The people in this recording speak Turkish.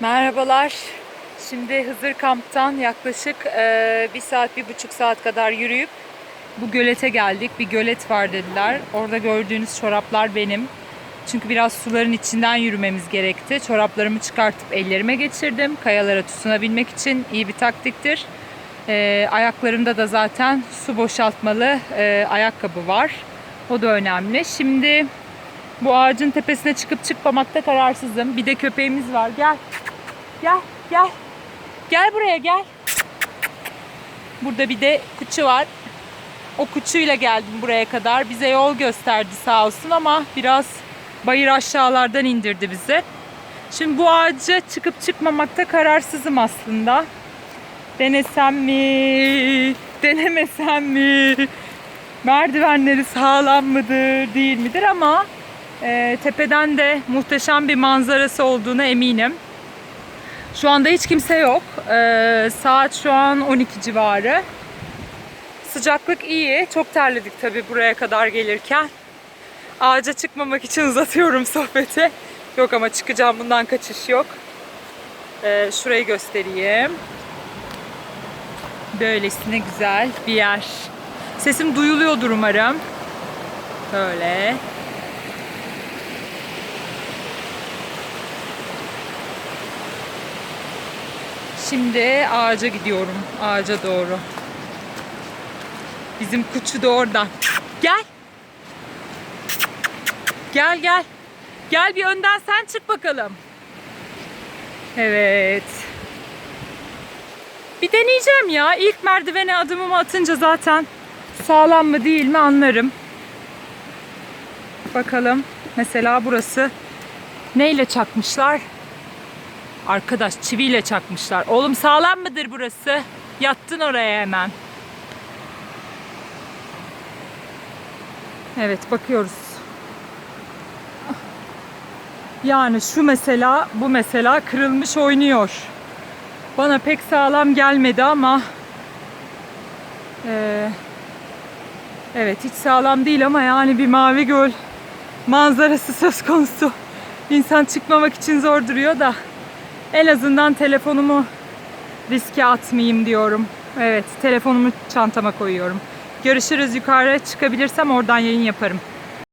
Merhabalar. Şimdi Hızır Kamp'tan yaklaşık e, bir saat, bir buçuk saat kadar yürüyüp bu gölete geldik. Bir gölet var dediler. Orada gördüğünüz çoraplar benim. Çünkü biraz suların içinden yürümemiz gerekti. Çoraplarımı çıkartıp ellerime geçirdim. Kayalara tutunabilmek için iyi bir taktiktir. E, ayaklarımda da zaten su boşaltmalı e, ayakkabı var. O da önemli. Şimdi bu ağacın tepesine çıkıp çıkmamakta kararsızım. Bir de köpeğimiz var. Gel. Gel, gel. Gel buraya gel. Burada bir de kuçu var. O kuçuyla geldim buraya kadar. Bize yol gösterdi sağ olsun ama biraz bayır aşağılardan indirdi bizi. Şimdi bu ağaca çıkıp çıkmamakta kararsızım aslında. Denesem mi? Denemesem mi? Merdivenleri sağlam mıdır, değil midir ama e, tepeden de muhteşem bir manzarası olduğuna eminim. Şu anda hiç kimse yok. E, saat şu an 12 civarı. Sıcaklık iyi. Çok terledik tabii buraya kadar gelirken. Ağaca çıkmamak için uzatıyorum sohbeti. Yok ama çıkacağım bundan kaçış yok. E, şurayı göstereyim. Böylesine güzel bir yer. Sesim duyuluyordur umarım. Böyle. Şimdi ağaca gidiyorum. Ağaca doğru. Bizim kuçu da oradan. Gel. Gel gel. Gel bir önden sen çık bakalım. Evet. Bir deneyeceğim ya. İlk merdivene adımımı atınca zaten sağlam mı değil mi anlarım. Bakalım. Mesela burası neyle çakmışlar? Arkadaş çiviyle çakmışlar. Oğlum sağlam mıdır burası? Yattın oraya hemen. Evet bakıyoruz. Yani şu mesela bu mesela kırılmış oynuyor. Bana pek sağlam gelmedi ama eee, evet hiç sağlam değil ama yani bir mavi göl manzarası söz konusu. İnsan çıkmamak için zor duruyor da en azından telefonumu riske atmayayım diyorum. Evet telefonumu çantama koyuyorum. Görüşürüz yukarı çıkabilirsem oradan yayın yaparım.